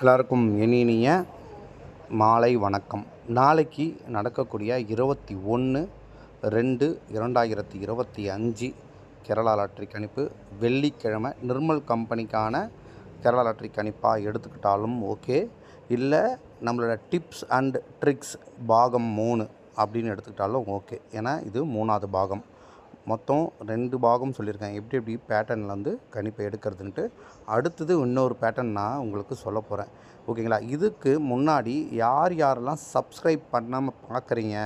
எல்லாருக்கும் இனிய மாலை வணக்கம். நாளைக்கு நடக்கக்கூடிய இருபத்தி ஒன்று ரெண்டு இரண்டாயிரத்தி இருபத்தி அஞ்சு கேரளா லாட்ரி கணிப்பு. வெள்ளிக்கிழமை நிர்மல் கம்பெனிக்கான கேரளா லாட்ரி கணிப்பாக எடுத்துக்கிட்டாலும் ஓகே. இல்லை நம்மளோட டிப்ஸ் அண்ட் ட்ரிக்ஸ் பாகம் மூணு அப்படின்னு எடுத்துக்கிட்டாலும் ஓகே. ஏன்னா இது மூணாவது பாகம். மொத்தம் ரெண்டு பாகம் சொல்லியிருக்கேன் எப்படி எப்படி பேட்டர்னில் வந்து கணிப்பை எடுக்கிறதுன்ட்டு. அடுத்தது இன்னொரு பேட்டர்ன் நான் உங்களுக்கு சொல்ல போகிறேன் ஓகேங்களா? இதுக்கு முன்னாடி யார் யாரெல்லாம் சப்ஸ்கிரைப் பண்ணாமல் பார்க்குறீங்க?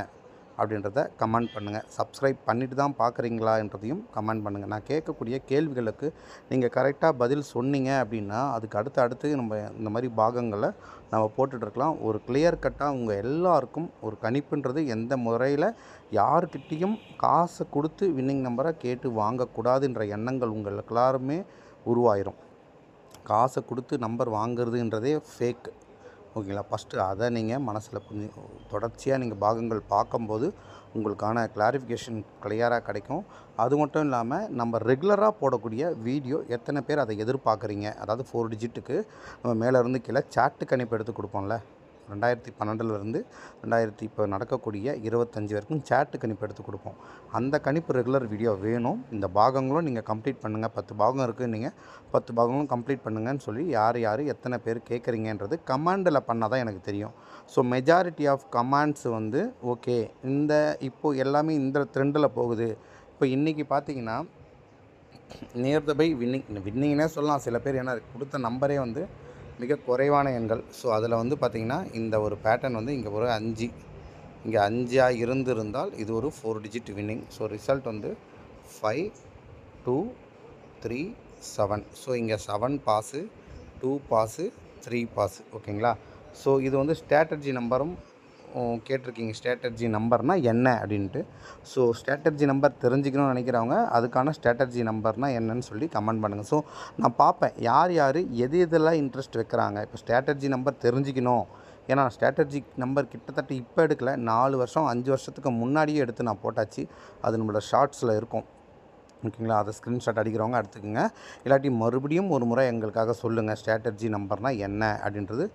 அப்படின்றத கமெண்ட் பண்ணுங்கள் சப்ஸ்கிரைப் பண்ணிட்டு தான் பார்க்குறீங்களான்றதையும் கமெண்ட் பண்ணுங்கள் நான் கேட்கக்கூடிய கேள்விகளுக்கு நீங்கள் கரெக்டாக பதில் சொன்னீங்க அப்படின்னா அதுக்கு அடுத்து அடுத்து நம்ம இந்த மாதிரி பாகங்களை நம்ம போட்டுட்ருக்கலாம். ஒரு கிளியர் கட்டாக உங்கள் எல்லாருக்கும் ஒரு கணிப்புன்றது எந்த முறையில் யாருக்கிட்டேயும் காசை கொடுத்து வின்னிங் நம்பரை கேட்டு வாங்கக்கூடாதுன்ற எண்ணங்கள் உங்கள் எல்லாருமே உருவாயிரும். காசை கொடுத்து நம்பர் வாங்குறதுன்றதே ஃபேக் ஓகேங்களா? ஃபஸ்ட்டு அதை நீங்கள் மனசில் புரிஞ்சு தொடர்ச்சியாக நீங்கள் பாகங்கள் பார்க்கும்போது உங்களுக்கான கிளாரிஃபிகேஷன் கிளியராக கிடைக்கும். அது மட்டும் இல்லாமல் நம்ம ரெகுலராக போடக்கூடிய வீடியோ எத்தனை பேர் அதை எதிர்பார்க்குறீங்க? அதாவது ஃபோர் டிஜிட்டுக்கு நம்ம மேலே இருந்து கீழே சாட்டு கணிப்பு எடுத்து கொடுப்போம்ல? ரெண்டாயிரத்தி பன்னெண்டுலேருந்து ரெண்டாயிரத்தி இப்போ நடக்கக்கூடிய இருபத்தஞ்சி வரைக்கும் சேட்டு கணிப்பு எடுத்து கொடுப்போம். அந்த கணிப்பு ரெகுலர் வீடியோ வேணும். இந்த பாகங்களும் நீங்கள் கம்ப்ளீட் பண்ணுங்கள் பத்து பாகம் இருக்குது நீங்கள் பத்து பாகங்களும் கம்ப்ளீட் பண்ணுங்கன்னு சொல்லி யார் யார் எத்தனை பேர் கேட்குறீங்கன்றது கமாண்டில் பண்ணால் தான் எனக்கு தெரியும். ஸோ மெஜாரிட்டி ஆஃப் கமாண்ட்ஸ் வந்து ஓகே இந்த இப்போது எல்லாமே இந்த ட்ரெண்டில் போகுது. இப்போ இன்றைக்கி பார்த்தீங்கன்னா நியர் த பை வின்னிங் வின்னிங்னே சொல்லலாம். சில பேர் ஏன்னா கொடுத்த நம்பரே வந்து மிக குறைவான எண்கள். ஸோ அதில் வந்து பார்த்திங்கன்னா இந்த ஒரு பேட்டர்ன் வந்து இங்கே ஒரு அஞ்சு. இங்கே அஞ்சாக இருந்திருந்தால் இது ஒரு four digit winning so result வந்து five two three seven so இங்கே seven pass two pass three pass ஓகேங்களா ஸோ இது வந்து ஸ்ட்ராட்டஜி நம்பரும் கேட்டிருக்கீங்க. ஸ்ட்ராட்டஜி நம்பர்னால் என்ன அப்படின்ட்டு. ஸோ ஸ்ட்ராட்டஜி நம்பர் தெரிஞ்சுக்கணும்னு நினைக்கிறவங்க அதுக்கான ஸ்ட்ராட்டஜி நம்பர்னால் என்னன்னு சொல்லி கமெண்ட் பண்ணுங்கள் ஸோ நான் பார்ப்பேன். யார் யார் எது எதெல்லாம் இன்ட்ரெஸ்ட் வைக்கிறாங்க? இப்போ ஸ்ட்ராட்டஜி நம்பர் தெரிஞ்சுக்கணும். ஏன்னா ஸ்ட்ராட்டர்ஜி நம்பர் கிட்டத்தட்ட இப்போ எடுக்கல. நாலு வருஷம் அஞ்சு வருஷத்துக்கு முன்னாடியே எடுத்து நான் போட்டாச்சு. அது நம்மளோட ஷார்ட்ஸில் இருக்கும். ஓகேங்களா? அதை ஸ்க்ரீன்ஷாட் அடிக்கிறவங்க எடுத்துக்கோங்க. இல்லாட்டி மறுபடியும் ஒரு முறை எங்களுக்காக சொல்லுங்கள் ஸ்ட்ராட்டஜி நம்பர்னால் என்ன அப்படின்றது.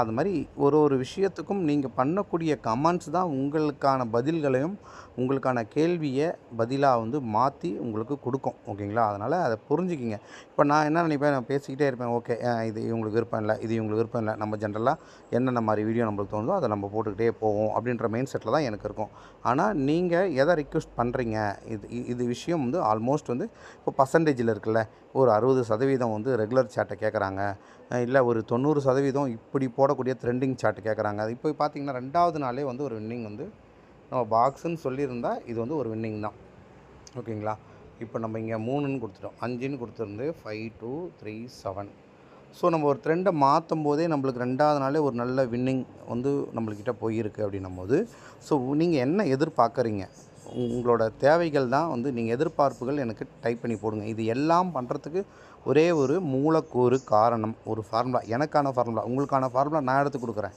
அது மாதிரி ஒரு ஒரு விஷயத்துக்கும் நீங்கள் பண்ணக்கூடிய கமெண்ட்ஸ் தான் உங்களுக்கான பதில்களையும் உங்களுக்கான கேள்வியை பதிலாக வந்து மாற்றி உங்களுக்கு கொடுக்கும். ஓகேங்களா? அதனால் அதை புரிஞ்சுக்கிங்க. இப்போ நான் என்ன நினைப்பேன்? நான் பேசிக்கிட்டே இருப்பேன். ஓகே இது இவங்களுக்கு விருப்பம் இல்லை இது இவங்களுக்கு விருப்பம் இல்லை. நம்ம ஜென்ரலாக என்னென்ன மாதிரி வீடியோ நம்மளுக்கு தோணுதோ அதை நம்ம போட்டுக்கிட்டே போவோம் அப்படின்ற மைண்ட் செட்டில் தான் எனக்கு இருக்கும். ஆனால் நீங்கள் எதை ரிக்வெஸ்ட் பண்ணுறீங்க இது இது விஷயம் வந்து ஆல்மோஸ்ட் மோஸ்ட் வந்து இப்போ பர்சன்டேஜில் இருக்குல்ல ஒரு அறுபது சதவீதம் வந்து ரெகுலர் சார்ட்டை கேட்குறாங்க இல்லை ஒரு தொண்ணூறு சதவீதம் இப்படி போடக்கூடிய ட்ரெண்டிங் சார்ட் கேட்குறாங்க அது இப்போ பார்த்தீங்கன்னா ரெண்டாவது நாளே வந்து ஒரு வின்னிங் வந்து நம்ம பாக்ஸுன்னு சொல்லியிருந்தால் இது வந்து ஒரு வின்னிங் தான். ஓகேங்களா இப்போ நம்ம இங்கே மூணுன்னு கொடுத்துட்டோம். அஞ்சுன்னு கொடுத்துருந்து five two three seven so நம்ம ஒரு ட்ரெண்டை மாற்றும் போதே நம்மளுக்கு ரெண்டாவது நாளே ஒரு நல்ல வின்னிங் வந்து நம்மளுக்கிட்ட போயிருக்கு அப்படின்னும் போது ஸோ நீங்கள் என்ன எதிர்பார்க்குறீங்க? உங்களோட தேவைகள் தான் வந்து நீங்கள் எதிர்பார்ப்புகள் எனக்கு டைப் பண்ணி போடுங்க. இது எல்லாம் பண்ணுறதுக்கு ஒரே ஒரு மூலக்கூறு காரணம் ஒரு ஃபார்முலா எனக்கான ஃபார்முலா உங்களுக்கான ஃபார்முலா நான் எடுத்து கொடுக்குறேன்.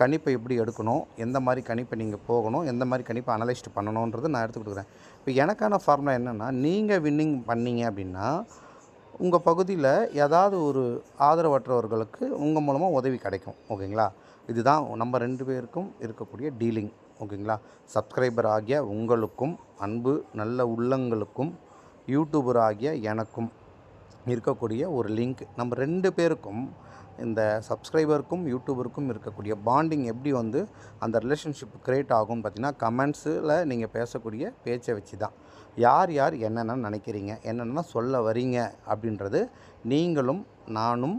கணிப்பை எப்படி எடுக்கணும் எந்த மாதிரி கணிப்பை நீங்கள் போகணும் எந்த மாதிரி கணிப்பை அனலைஸ்ட் பண்ணணுன்றது நான் எடுத்து கொடுக்குறேன். இப்போ எனக்கான ஃபார்முலா என்னென்னா நீங்கள் வின்னிங் பண்ணீங்க அப்படின்னா உங்கள் பகுதியில் ஏதாவது ஒரு ஆதரவற்றவர்களுக்கு உங்கள் மூலமாக உதவி கிடைக்கும். ஓகேங்களா? இதுதான் நம்ம ரெண்டு பேருக்கும் இருக்கக்கூடிய டீலிங் ஓகேங்களா? சப்ஸ்கிரைபர் ஆகிய உங்களுக்கும் அன்பு நல்ல உள்ளங்களுக்கும் யூடியூபர் ஆகிய எனக்கும் இருக்கக்கூடிய ஒரு லிங்க் நம்ம ரெண்டு பேருக்கும் இந்த சப்ஸ்கிரைபருக்கும் யூடியூபருக்கும் இருக்கக்கூடிய பாண்டிங் எப்படி வந்து அந்த ரிலேஷன்ஷிப் க்ரியேட் ஆகும்னு பார்த்தீங்கன்னா கமெண்ட்ஸில் நீங்கள் பேசக்கூடிய பேச்சை வச்சு தான் யார் யார் என்னென்ன நினைக்கிறீங்க என்னென்ன சொல்ல வரீங்க அப்படின்றது நீங்களும் நானும்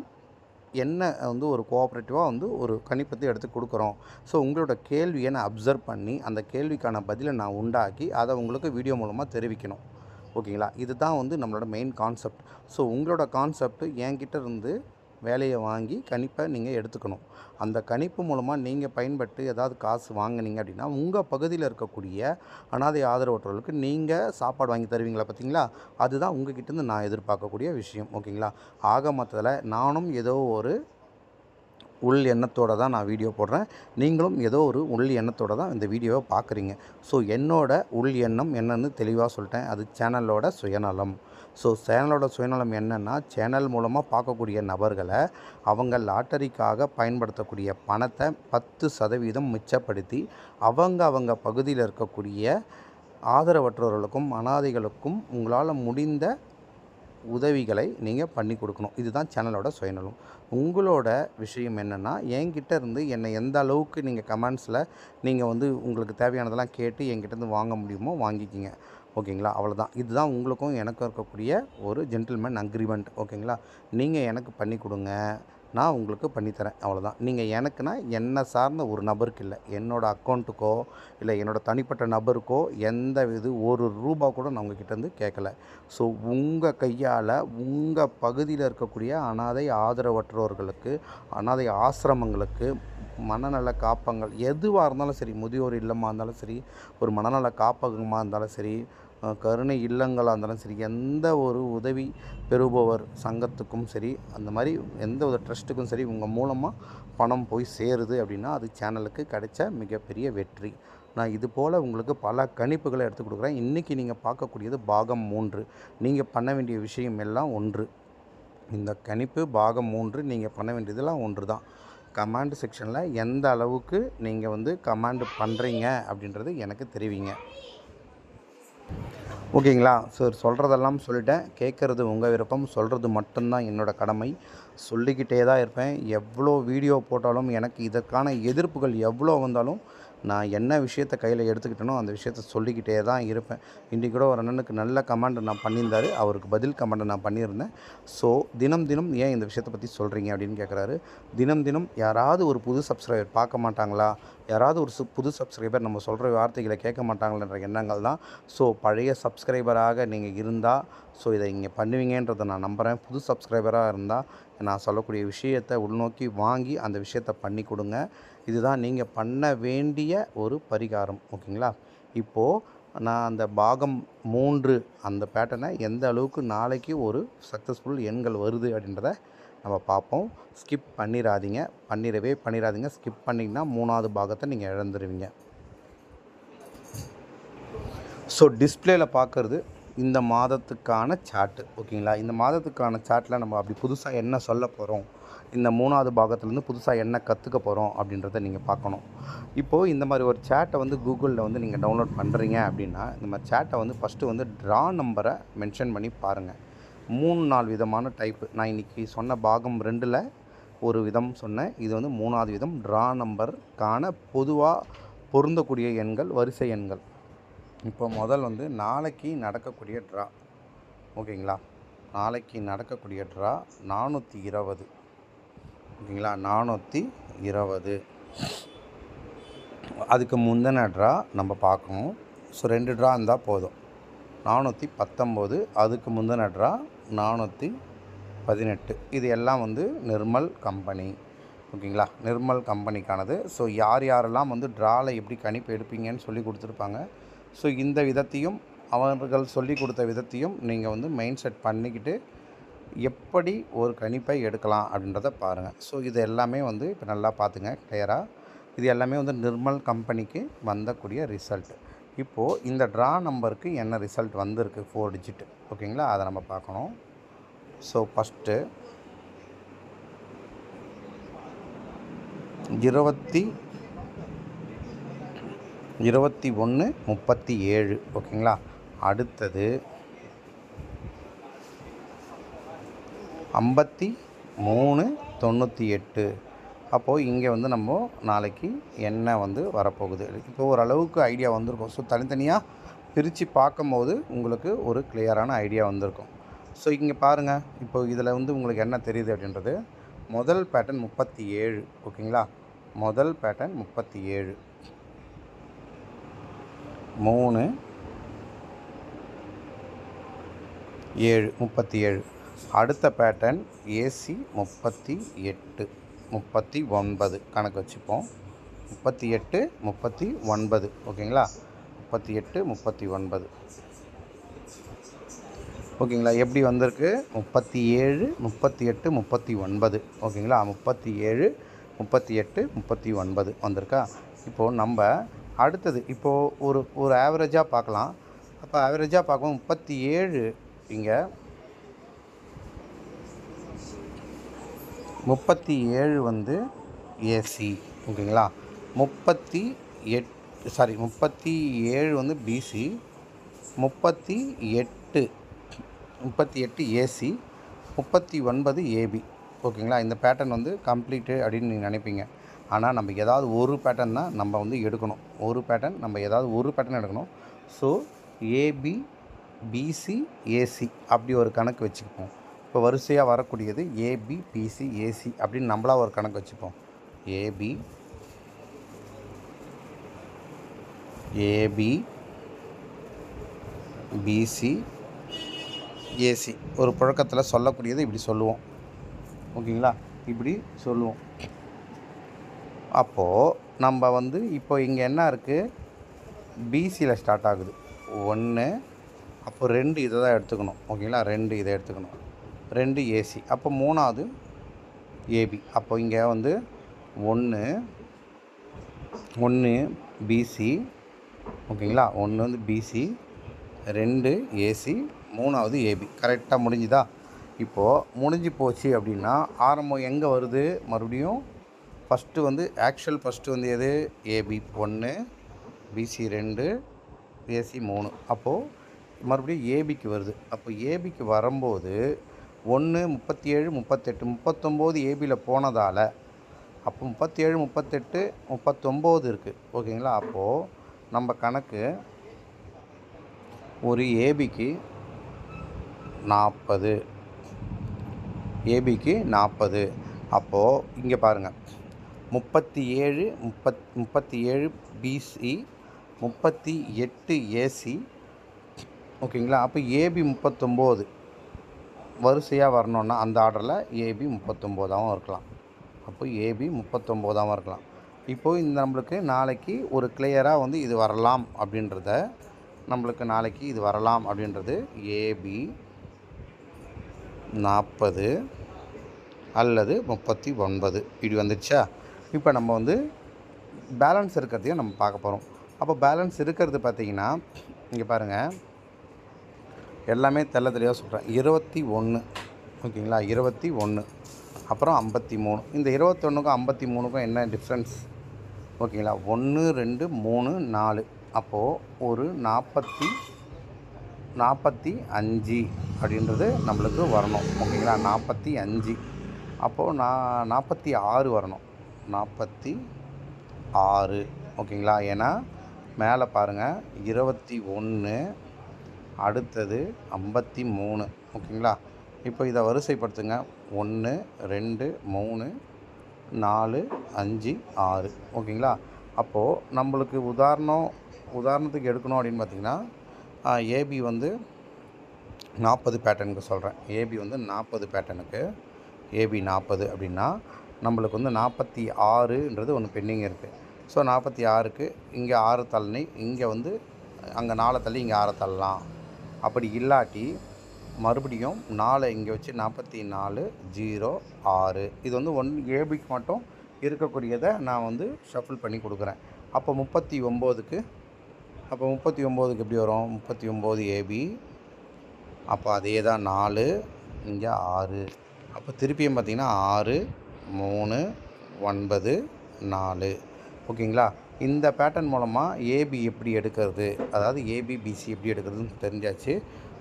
என்ன வந்து ஒரு கோஆப்ரேட்டிவாக வந்து ஒரு கணிப்பத்தை எடுத்து கொடுக்குறோம். ஸோ உங்களோட கேள்வியை நான் அப்சர்வ் பண்ணி அந்த கேள்விக்கான பதிலை நான் உண்டாக்கி அதை உங்களுக்கு வீடியோ மூலமாக தெரிவிக்கணும். ஓகேங்களா இதுதான் வந்து நம்மளோட மெயின் கான்செப்ட் ஸோ உங்களோட கான்செப்ட் என்கிட்ட இருந்து வேலையை வாங்கி கணிப்பை நீங்கள் எடுத்துக்கணும். அந்த கணிப்பு மூலமாக நீங்கள் பயன்பட்டு ஏதாவது காசு வாங்குனீங்க அப்படின்னா உங்கள் பகுதியில் இருக்கக்கூடிய அனாதை ஆதரவற்றவர்களுக்கு நீங்கள் சாப்பாடு வாங்கி தருவீங்களா பார்த்தீங்களா? அதுதான் உங்ககிட்டேருந்து நான் எதிர்பார்க்கக்கூடிய விஷயம். ஓகேங்களா? ஆக மொத்தத்தில் நானும் ஏதோ ஒரு உள் எண்ணத்தோடு தான் நான் வீடியோ போடுறேன். நீங்களும் ஏதோ ஒரு உள் எண்ணத்தோட தான் இந்த வீடியோவை பார்க்குறீங்க. ஸோ என்னோட உள் எண்ணம் என்னன்னு தெளிவாக சொல்லிட்டேன். அது சேனலோட சுயநலம். ஸோ சேனலோட சுயநலம் என்னென்னா சேனல் மூலமாக பார்க்கக்கூடிய நபர்களை அவங்க லாட்டரிக்காக பயன்படுத்தக்கூடிய பணத்தை பத்து சதவீதம் மிச்சப்படுத்தி அவங்க அவங்க பகுதியில் இருக்கக்கூடிய ஆதரவற்றவர்களுக்கும் அனாதைகளுக்கும் உங்களால் முடிந்த உதவிகளை நீங்கள் பண்ணி கொடுக்கணும். இதுதான் சேனலோட சுயநலம். உங்களோட விஷயம் என்னென்னா என்கிட்ட இருந்து என்னை எந்த அளவுக்கு நீங்கள் கமெண்ட்ஸில் நீங்கள் வந்து உங்களுக்கு தேவையானதெல்லாம் கேட்டு என்கிட்ட இருந்து வாங்க முடியுமோ வாங்கிக்கிங்க. ஓகேங்களா? அவ்வளோதான் இதுதான் உங்களுக்கும் எனக்கும் இருக்கக்கூடிய ஒரு ஜென்டில்மேன் அக்ரிமெண்ட் ஓகேங்களா? நீங்கள் எனக்கு பண்ணி கொடுங்க. நான் உங்களுக்கு பண்ணித்தரேன் அவ்வளோதான் நீங்கள் எனக்குன்னா என்னை சார்ந்த ஒரு நபருக்கு இல்லை. என்னோடய அக்கௌண்ட்டுக்கோ இல்லை என்னோடய தனிப்பட்ட நபருக்கோ எந்த இது ஒரு ரூபா கூட நான் உங்ககிட்டருந்து கேட்கல ஸோ உங்கள் கையால் உங்கள் பகுதியில் இருக்கக்கூடிய அனாதை ஆதரவற்றோர்களுக்கு அனாதை ஆசிரமங்களுக்கு மனநல காப்பங்கள் எதுவாக இருந்தாலும் சரி முதியோர் இல்லமாக இருந்தாலும் சரி ஒரு மனநல காப்பகமாக இருந்தாலும் சரி கருணை இல்லங்களாக இருந்தாலும் சரி எந்த ஒரு உதவி பெறுபவர் சங்கத்துக்கும் சரி அந்த மாதிரி எந்த ஒரு ட்ரஸ்ட்டுக்கும் சரி உங்கள் மூலமாக பணம் போய் சேருது அப்படின்னா அது சேனலுக்கு கிடைச்ச மிகப்பெரிய வெற்றி. நான் இது போல் உங்களுக்கு பல கணிப்புகளை எடுத்து கொடுக்குறேன். இன்றைக்கி நீங்கள் பார்க்கக்கூடியது பாகம் மூன்று. நீங்கள் பண்ண வேண்டிய விஷயம் எல்லாம் ஒன்று. இந்த கணிப்பு பாகம் மூன்று நீங்கள் பண்ண வேண்டியதெல்லாம் ஒன்று தான். கமாண்ட் செக்ஷனில் எந்த அளவுக்கு நீங்கள் வந்து கமாண்டு பண்ணுறீங்க அப்படின்றது எனக்கு தெரிவிங்க. ஓகேங்களா? சார் சொல்கிறதெல்லாம் சொல்லிட்டேன். கேட்குறது உங்கள் விருப்பம். சொல்கிறது மட்டும்தான் என்னோடய கடமை. சொல்லிக்கிட்டே தான் இருப்பேன். எவ்வளோ வீடியோ போட்டாலும் எனக்கு இதற்கான எதிர்ப்புகள் எவ்வளோ வந்தாலும் நான் என்ன விஷயத்தை கையில் எடுத்துக்கிட்டேனோ அந்த விஷயத்த சொல்லிக்கிட்டே தான் இருப்பேன். இன்றைக்கி கூட ஒரு அண்ணனுக்கு நல்ல கமெண்ட் நான் பண்ணியிருந்தாரு. அவருக்கு பதில் கமெண்ட் நான் பண்ணியிருந்தேன். ஸோ தினம் தினம் ஏன் இந்த விஷயத்தை பற்றி சொல்கிறீங்க அப்படின்னு கேட்குறாரு தினம் தினம் யாராவது ஒரு புது சப்ஸ்கிரைபர் பார்க்க மாட்டாங்களா? யாராவது ஒரு சு புது சப்ஸ்கிரைபர் நம்ம சொல்கிற வார்த்தைகளை கேட்க மாட்டாங்கன்ற எண்ணங்கள் தான் ஸோ பழைய சப்ஸ்கிரைபராக நீங்கள் இருந்தால் ஸோ இதை இங்கே பண்ணுவீங்கன்றதை நான் நம்புகிறேன் புது சப்ஸ்கிரைபராக இருந்தால் நான் சொல்லக்கூடிய விஷயத்தை உள்நோக்கி வாங்கி அந்த விஷயத்தை பண்ணி கொடுங்க. இதுதான் நீங்கள் பண்ண வேண்டிய ஒரு பரிகாரம். ஓகேங்களா? இப்போது நான் அந்த பாகம் மூன்று அந்த பேட்டர்னை எந்த அளவுக்கு நாளைக்கு ஒரு சக்ஸஸ்ஃபுல் எண்கள் வருது அப்படின்றத நம்ம பார்ப்போம். ஸ்கிப் பண்ணிடாதீங்க பண்ணிடவே பண்ணிடாதீங்க ஸ்கிப் பண்ணிங்கன்னா மூணாவது பாகத்தை நீங்கள் இழந்துருவீங்க. ஸோ டிஸ்பிளேயில் பார்க்குறது இந்த மாதத்துக்கான சார்ட்டு ஓகேங்களா? இந்த மாதத்துக்கான சார்ட்டில் நம்ம அப்படி புதுசாக என்ன சொல்ல போகிறோம் இந்த மூணாவது பாகத்துலேருந்து புதுசாக என்ன கற்றுக்க போகிறோம் அப்படின்றத நீங்கள் பார்க்கணும். இப்போது இந்த மாதிரி ஒரு சேட்டை வந்து கூகுளில் வந்து நீங்கள் டவுன்லோட் பண்ணுறீங்க அப்படின்னா இந்த மாதிரி சேட்டை வந்து ஃபஸ்ட்டு வந்து ட்ரா நம்பரை மென்ஷன் பண்ணி பாருங்கள் மூணு நாலு விதமான டைப்பு நான் இன்றைக்கி சொன்ன பாகம் ரெண்டில் ஒரு விதம் சொன்னேன். இது வந்து மூணாவது விதம். ட்ரா நம்பருக்கான பொதுவாக பொருந்தக்கூடிய எண்கள் வரிசை எண்கள். இப்போ முதல் வந்து நாளைக்கு நடக்கக்கூடிய ட்ரா ஓகேங்களா? நாளைக்கு நடக்கக்கூடிய ட்ரா நானூற்றி இருபது. ஓகேங்களா? நானூற்றி இருபது. அதுக்கு முந்தின ட்ரா நம்ம பார்க்கணும். ஸோ ரெண்டு ட்ரா இருந்தால் போதும். நானூற்றி பத்தொம்போது. அதுக்கு முந்தின ட்ரா நானூற்றி பதினெட்டு. இது எல்லாம் வந்து நிர்மல் கம்பெனி. ஓகேங்களா? நிர்மல் கம்பெனிக்கானது. ஸோ யார் யாரெல்லாம் வந்து ட்ராவில் எப்படி கணிப்பு எடுப்பீங்கன்னு சொல்லி கொடுத்துருப்பாங்க. ஸோ இந்த விதத்தையும் அவர்கள் சொல்லி கொடுத்த விதத்தையும் நீங்கள் வந்து மைண்ட் செட் பண்ணிக்கிட்டு எப்படி ஒரு கணிப்பை எடுக்கலாம் அப்படின்றத பாருங்கள் ஸோ இது எல்லாமே வந்து இப்போ நல்லா பார்த்துங்க கிளியராக இது எல்லாமே வந்து நிர்மல் கம்பெனிக்கு வந்தக்கூடிய ரிசல்ட் இப்போது இந்த ட்ரா நம்பருக்கு என்ன ரிசல்ட் வந்திருக்கு? ஃபோர் டிஜிட் ஓகேங்களா? அதை நம்ம பார்க்கணும். ஸோ ஃபஸ்ட்டு இருபத்தி இருபத்தி ஒன்று முப்பத்தி ஏழு. ஓகேங்களா? அடுத்தது ஐம்பத்தி மூணு தொண்ணூற்றி எட்டு. அப்போது இங்கே வந்து நம்ம நாளைக்கு என்ன வந்து வரப்போகுது? இப்போ ஓரளவுக்கு ஐடியா வந்திருக்கும். ஸோ தனித்தனியாக பிரித்து பார்க்கும்போது உங்களுக்கு ஒரு கிளியரான ஐடியா வந்திருக்கும். ஸோ இங்கே பாருங்கள் இப்போ இதில் வந்து உங்களுக்கு என்ன தெரியுது அப்படின்றது முதல் பேட்டர்ன் முப்பத்தி ஏழு ஓகேங்களா? முதல் பேட்டர்ன் முப்பத்தி ஏழு மூணு ஏழு முப்பத்தி ஏழு அடுத்த பேட்டர்ன் ஏசி முப்பத்தி எட்டு முப்பத்தி ஒன்பது கணக்கு வச்சுப்போம். முப்பத்தி எட்டு முப்பத்தி ஒன்பது. ஓகேங்களா? முப்பத்தி எட்டு முப்பத்தி ஒன்பது. ஓகேங்களா? எப்படி வந்திருக்கு? முப்பத்தி ஏழு முப்பத்தி எட்டு முப்பத்தி ஒன்பது. ஓகேங்களா? முப்பத்தி ஏழு முப்பத்தி எட்டு முப்பத்தி ஒன்பது வந்திருக்கா? இப்போது நம்ம அடுத்தது இப்போது ஒரு ஒரு ஆவரேஜாக பார்க்கலாம். அப்போ ஆவரேஜாக பார்க்கும் முப்பத்தி ஏழு இங்கே முப்பத்தி ஏழு வந்து ஏசி ஓகேங்களா? முப்பத்தி எட் சாரி முப்பத்தி ஏழு வந்து பிசி முப்பத்தி எட்டு முப்பத்தி எட்டு ஏசி முப்பத்தி ஒன்பது ஏபி ஓகேங்களா? இந்த பேட்டர்ன் வந்து கம்ப்ளீட்டு அப்படின்னு நீங்கள் நினைப்பீங்க. ஆனால் நம்ம ஏதாவது ஒரு பேட்டர்ன் தான் நம்ம வந்து எடுக்கணும். ஒரு பேட்டர்ன் நம்ம ஏதாவது ஒரு பேட்டர்ன் எடுக்கணும். ஸோ ஏபி பிசி ஏசி அப்படி ஒரு கணக்கு வச்சுக்குவோம். இப்போ வரிசையாக வரக்கூடியது ஏபி பிசி ஏசி அப்படின்னு நம்மளா ஒரு கணக்கு வச்சுப்போம். ஏபி ஏபி பிசி ஏசி ஒரு புழக்கத்தில் சொல்லக்கூடியது இப்படி சொல்லுவோம். ஓகேங்களா? இப்படி சொல்லுவோம். அப்போது நம்ம வந்து இப்போ இங்கே என்ன இருக்குது பிசியில் ஸ்டார்ட் ஆகுது. ஒன்று அப்போ ரெண்டு இதை தான் எடுத்துக்கணும். ஓகேங்களா? ரெண்டு இதை எடுத்துக்கணும். ரெண்டு ஏசி அப்போ மூணாவது ஏபி அப்போ இங்கே வந்து ஒன்று ஒன்று பிசி ஓகேங்களா? ஒன்று வந்து பிசி ரெண்டு ஏசி மூணாவது ஏபி கரெக்டாக முடிஞ்சுதா? இப்போது முடிஞ்சு போச்சு அப்படின்னா ஆரம்பம் எங்கே வருது? மறுபடியும் ஃபஸ்ட்டு வந்து ஆக்சுவல் ஃபஸ்ட்டு வந்து எது? ஏபி ஒன்று பிசி ரெண்டு ஏசி மூணு. அப்போது மறுபடியும் ஏபிக்கு வருது. அப்போ ஏபிக்கு வரும்போது ஒன்று முப்பத்தி ஏழு முப்பத்தெட்டு முப்பத்தொம்போது ஏபியில் போனதால் அப்போ முப்பத்தி ஏழு முப்பத்தெட்டு முப்பத்தொம்போது இருக்குது ஓகேங்களா? அப்போது நம்ம கணக்கு ஒரு ஏபிக்கு நாற்பது ஏபிக்கு நாற்பது அப்போது இங்கே பாருங்கள் முப்பத்தி ஏழு முப்பத் முப்பத்தி ஏழு பிசி முப்பத்தி எட்டு ஏசி. ஓகேங்களா? அப்போ ஏபி முப்பத்தொம்போது. வரிசையாக வரணுன்னா அந்த ஆர்டரில் ஏபி முப்பத்தொம்போதாகவும் இருக்கலாம். அப்போ ஏபி முப்பத்தொம்போதாகவும் இருக்கலாம். இப்போது இந்த நம்மளுக்கு நாளைக்கு ஒரு கிளியராக வந்து இது வரலாம் அப்படின்றத நம்மளுக்கு நாளைக்கு இது வரலாம் அப்படின்றது ஏபி நாற்பது அல்லது முப்பத்தி ஒன்பது. இப்படி வந்துடுச்சா இப்போ நம்ம வந்து பேலன்ஸ் இருக்கிறதையும் நம்ம பார்க்க போகிறோம் அப்போ பேலன்ஸ் இருக்கிறது பார்த்திங்கன்னா இங்கே பாருங்கள் எல்லாமே தெல்ல தெளிவாக சொல்கிறேன் இருபத்தி ஒன்று ஓகேங்களா? இருபத்தி ஒன்று அப்புறம் ஐம்பத்தி மூணு. இந்த இருபத்தொன்றுக்கும் ஐம்பத்தி மூணுக்கும் என்ன டிஃப்ரென்ஸ் ஓகேங்களா? ஒன்று ரெண்டு மூணு நாலு. அப்போது ஒரு நாற்பத்தி நாற்பத்தி அஞ்சு அப்படின்றது நம்மளுக்கு வரணும். ஓகேங்களா? நாற்பத்தி அஞ்சு. அப்போது நான் நாற்பத்தி ஆறு வரணும். நாற்பத்தி ஆறு. ஓகேங்களா? ஏன்னா மேலே பாருங்கள் இருபத்தி ஒன்று அடுத்தது ஐம்பத்தி மூணு. ஓகேங்களா? இப்போ இதை வரிசைப்படுத்துங்க. ஒன்று ரெண்டு மூணு நாலு அஞ்சு ஆறு. ஓகேங்களா? அப்போது நம்மளுக்கு உதாரணம் உதாரணத்துக்கு எடுக்கணும் அப்படின்னு பார்த்திங்கன்னா ஏபி வந்து நாற்பது பேட்டர்னுக்கு சொல்கிறேன் ஏபி வந்து நாற்பது பேட்டர்னுக்கு ஏபி நாற்பது அப்படின்னா நம்மளுக்கு வந்து நாற்பத்தி ஆறுன்றது ஒன்று பெண்டிங் இருக்குது ஸோ நாற்பத்தி ஆறுக்கு இங்கே ஆறு தள்ளி இங்கே வந்து அங்கே நாலை தள்ளி இங்கே ஆறு தள்ளலாம். அப்படி இல்லாட்டி மறுபடியும் நாலு இங்கே வச்சு நாற்பத்தி நாலு ஜீரோ ஆறு. இது வந்து ஒன் ஏபிக்கு மட்டும் இருக்கக்கூடியதை நான் வந்து ஷஃபிள் பண்ணி கொடுக்குறேன். அப்போ முப்பத்தி ஒம்போதுக்கு அப்போ முப்பத்தி ஒம்போதுக்கு எப்படி வரும்? முப்பத்தி ஒம்பது ஏபி அப்போ அதே தான் நாலு இங்கே ஆறு. அப்போ திருப்பியும் பார்த்திங்கன்னா ஆறு மூணு ஒன்பது நாலு. ஓகேங்களா? இந்த பேட்டர்ன் மூலமாக ஏபி எப்படி எடுக்கிறது? அதாவது ஏபிபிசி எப்படி எடுக்கிறதுன்னு தெரிஞ்சாச்சு.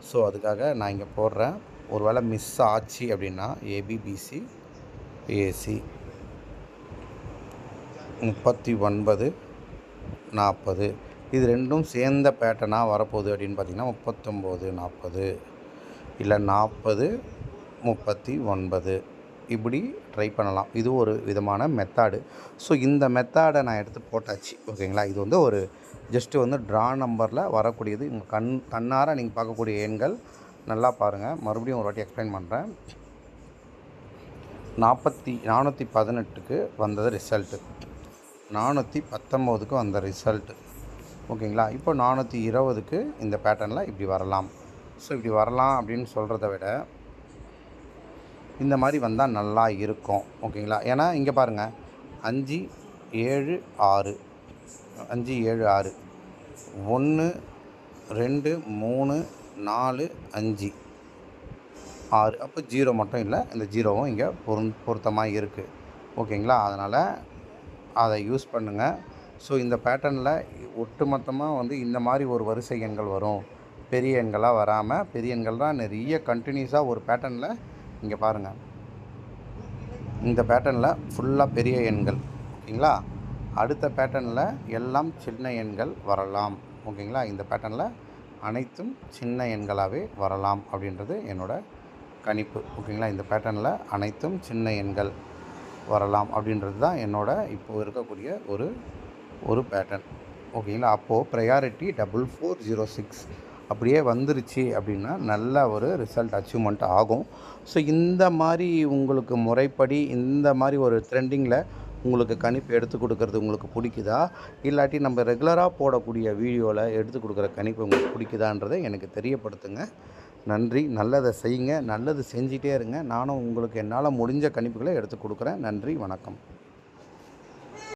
ஸோ அதுக்காக நான் இங்கே போடுறேன். ஒரு வேளை மிஸ் ஆச்சு அப்படின்னா ஏபிபிசி ஏசி முப்பத்தி ஒன்பது நாற்பது. இது ரெண்டும் சேர்ந்த பேட்டர்னாக வரப்போகுது அப்படின்னு பார்த்திங்கன்னா முப்பத்தொம்போது நாற்பது. இல்லை நாற்பது முப்பத்தி ஒன்பது இப்படி ட்ரை பண்ணலாம். இது ஒரு விதமான மெத்தாடு ஸோ இந்த மெத்தாடை நான் எடுத்து போட்டாச்சு. ஓகேங்களா? இது வந்து ஒரு ஜஸ்ட்டு வந்து ட்ரா நம்பரில் வரக்கூடியது. உங்கள் கண் கண்ணார நீங்கள் பார்க்கக்கூடிய எண்கள். நல்லா பாருங்கள் மறுபடியும் ஒரு வாட்டி எக்ஸ்பிளைன் பண்ணுறேன் நாற்பத்தி நானூற்றி பதினெட்டுக்கு வந்தது ரிசல்ட்டு நானூற்றி பத்தொம்போதுக்கு வந்த ரிசல்ட்டு ஓகேங்களா? இப்போ நானூற்றி இருபதுக்கு இந்த பேட்டர்னில் இப்படி வரலாம். ஸோ இப்படி வரலாம் அப்படின்னு சொல்கிறத விட இந்த மாதிரி வந்தால் நல்லா இருக்கும். ஓகேங்களா? ஏன்னா இங்கே பாருங்கள் அஞ்சு ஏழு ஆறு. அஞ்சு ஏழு ஆறு. ஒன்று ரெண்டு மூணு நாலு அஞ்சு. ஆறு. அப்போ ஜீரோ மட்டும் இல்லை. இந்த ஜீரோவும் இங்கே பொருந் பொருத்தமாக இருக்குது ஓகேங்களா? அதனால் அதை யூஸ் பண்ணுங்கள் ஸோ இந்த பேட்டர்னில் ஒட்டுமொத்தமாக வந்து இந்த மாதிரி ஒரு வரிசை எண்கள் வரும். பெரிய எண்களாக வராமல் பெரிய எண்கள்லாம் நிறைய கண்டினியூஸாக ஒரு பேட்டர்னில் இங்கே பாருங்கள் இந்த பேட்டர்னில் ஃபுல்லாக பெரிய எண்கள் ஓகேங்களா? அடுத்த பேட்டர்னில் எல்லாம் சின்ன எண்கள் வரலாம் ஓகேங்களா? இந்த பேட்டர்னில் அனைத்தும் சின்ன எண்களாகவே வரலாம் அப்படின்றது என்னோடய கணிப்பு ஓகேங்களா? இந்த பேட்டர்னில் அனைத்தும் சின்ன எண்கள் வரலாம் அப்படின்றது தான் என்னோட இப்போ இருக்கக்கூடிய ஒரு ஒரு பேட்டர்ன் ஓகேங்களா? அப்போது priority double four zero six அப்படியே வந்துருச்சு அப்படின்னா நல்ல ஒரு ரிசல்ட் அச்சீவ்மெண்ட் ஆகும். ஸோ இந்த மாதிரி உங்களுக்கு முறைப்படி இந்த மாதிரி ஒரு ட்ரெண்டிங்கில் உங்களுக்கு கணிப்பு எடுத்து கொடுக்கறது உங்களுக்கு பிடிக்குதா? இல்லாட்டி நம்ம ரெகுலராக போடக்கூடிய வீடியோவில் எடுத்து கொடுக்குற கணிப்பு உங்களுக்கு பிடிக்குதான்றதை எனக்கு தெரியப்படுத்துங்க. நன்றி. நல்லதை செய்யுங்க. நல்லது செஞ்சிட்டே இருங்க. நானும் உங்களுக்கு என்னால் முடிஞ்ச கணிப்புகளை எடுத்து கொடுக்குறேன். நன்றி. வணக்கம்.